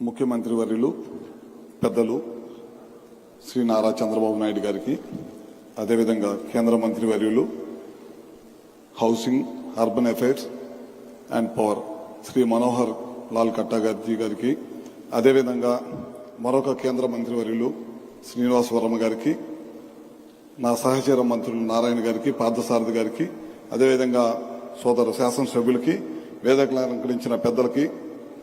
ముఖ్యమంత్రి వర్యులు పెద్దలు శ్రీ నారా చంద్రబాబు నాయుడు గారికి అదేవిధంగా కేంద్ర మంత్రి వర్యులు housing urban affairs and power Shri Manohar Lal కట్టాగార్జీ గారికి అదేవిధంగా మరొక కేంద్ర మంత్రి వర్యులు శ్రీనివాస్ వర్మ గారికి నా సహచర మంత్రులు నారాయణ గారికి పార్థసారథి గారికి అదేవిధంగా సోదర శాసనసభ్యులకి వేదికలు అలంకరించిన పెద్దలకి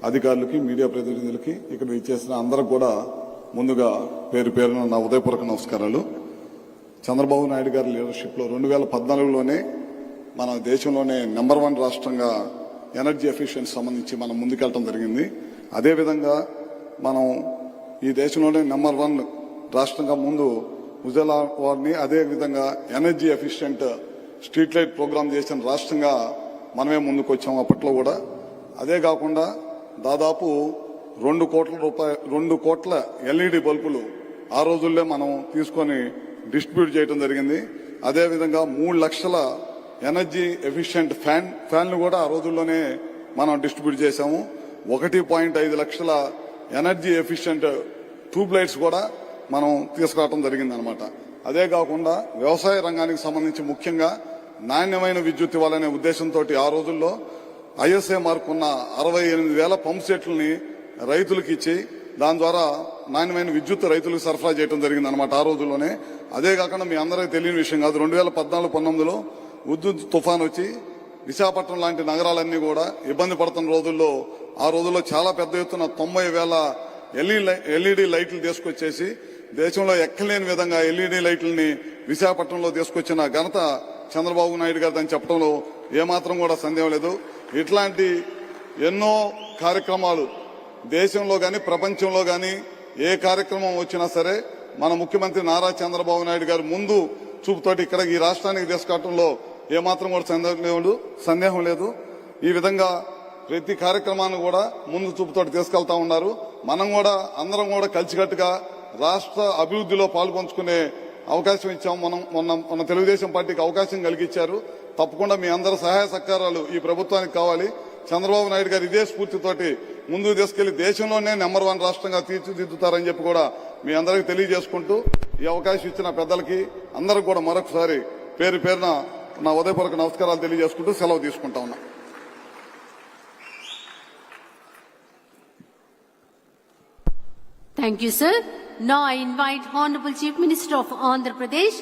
అధికారులకి మీడియా ప్రతినిధులకి ఇక్కడ ఇచ్చేసిన అందరికి కూడా ముందుగా పేరు పేరున నా ఉదయపూర్వక నమస్కారాలు. చంద్రబాబు నాయుడు గారి లీడర్షిప్లో రెండు వేల పద్నాలుగులోనే మన దేశంలోనే నెంబర్ వన్ రాష్ట్రంగా ఎనర్జీ ఎఫిషియన్సీ సంబంధించి మనం ముందుకెళ్ళటం జరిగింది. అదేవిధంగా మనం ఈ దేశంలోనే నెంబర్ వన్ రాష్ట్రంగా ముందు ఉజలా వారిని అదే విధంగా energy efficient street light program చేసిన రాష్ట్రంగా మనమే ముందుకు వచ్చాము అప్పట్లో కూడా. అదే కాకుండా దాదాపు రెండు కోట్ల రూపాయ రెండు కోట్ల ఎల్ఈడి బల్బులు ఆ రోజుల్లో మనం తీసుకొని డిస్ట్రిబ్యూట్ చేయడం జరిగింది. అదేవిధంగా మూడు లక్షల ఎనర్జీ ఎఫిషియంట్ ఫ్యాన్ ఫ్యాన్లు కూడా ఆ రోజుల్లోనే మనం డిస్ట్రిబ్యూట్ చేశాము. ఒకటి పాయింట్ ఐదు లక్షల ఎనర్జీ ఎఫిషియెంట్ ట్యూబ్ లైట్స్ కూడా మనం తీసుకురావడం జరిగింది అనమాట అదే కాకుండా వ్యవసాయ రంగానికి సంబంధించి ముఖ్యంగా నాణ్యమైన విద్యుత్ ఇవ్వాలనే ఉద్దేశంతో ఆ రోజుల్లో ఐఎస్ఏ మార్కున్న అరవై ఎనిమిది వేల పంప్ సెట్లని రైతులకు ఇచ్చి దాని ద్వారా నాణ్యమైన విద్యుత్ రైతులకు సరఫరా చేయడం జరిగింది అనమాట ఆ రోజుల్లోనే. అదే కాకుండా మీ అందరికీ తెలియని విషయం కాదు రెండు వేల పద్నాలుగు పంతొమ్మిదిలో ఉద్యుత్ తుఫాన్ వచ్చి విశాఖపట్నం లాంటి నగరాలన్నీ కూడా ఇబ్బంది పడుతున్న రోజుల్లో ఆ రోజుల్లో చాలా పెద్ద ఎత్తున తొంభై వేల ఎల్ఈడి లైట్లు తీసుకొచ్చేసి దేశంలో ఎక్కలేని విధంగా ఎల్ఈడి లైట్లని విశాఖపట్నంలో తీసుకొచ్చిన ఘనత చంద్రబాబు నాయుడు గారు దాన్ని చెప్పడంలో ఏమాత్రం కూడా సందేహం లేదు. ఇట్లాంటి ఎన్నో కార్యక్రమాలు దేశంలో కానీ ప్రపంచంలో కానీ ఏ కార్యక్రమం వచ్చినా సరే మన ముఖ్యమంత్రి నారా చంద్రబాబు నాయుడు గారు ముందు చూపుతోటి ఇక్కడ ఈ రాష్ట్రానికి తీసుకురావడంలో ఏమాత్రం కూడా సందేహం లేదు సందేహం లేదు. ఈ విధంగా ప్రతి కార్యక్రమాన్ని కూడా ముందు చూపుతోటి తీసుకెళ్తా ఉన్నారు. మనం కూడా అందరం కూడా కలిసికట్టుగా రాష్ట్ర అభివృద్ధిలో పాల్పంచుకునే అవకాశం ఇచ్చాము మనం మొన్న మన తెలుగుదేశం పార్టీకి అవకాశం కలిగించారు తప్పకుండా మీ అందరి సహాయ సహకారాలు ఈ ప్రభుత్వానికి కావాలి చంద్రబాబు నాయుడు గారు ఇదే స్ఫూర్తితోటి ముందుకు తీసుకెళ్ళి దేశంలోనే నెంబర్ వన్ రాష్ట్రంగా తీర్చిదిద్దుతారని చెప్పి కూడా మీ అందరికీ తెలియజేసుకుంటూ ఈ అవకాశం ఇచ్చిన పెద్దలకి అందరికి కూడా మరొకసారి పేరు పేరున నా ఉదయపూర్వక నమస్కారాలు తెలియజేసుకుంటూ సెలవు తీసుకుంటా ఉన్నా Thank you, sir. Now I invite Honorable Chief Minister of Andhra Pradesh,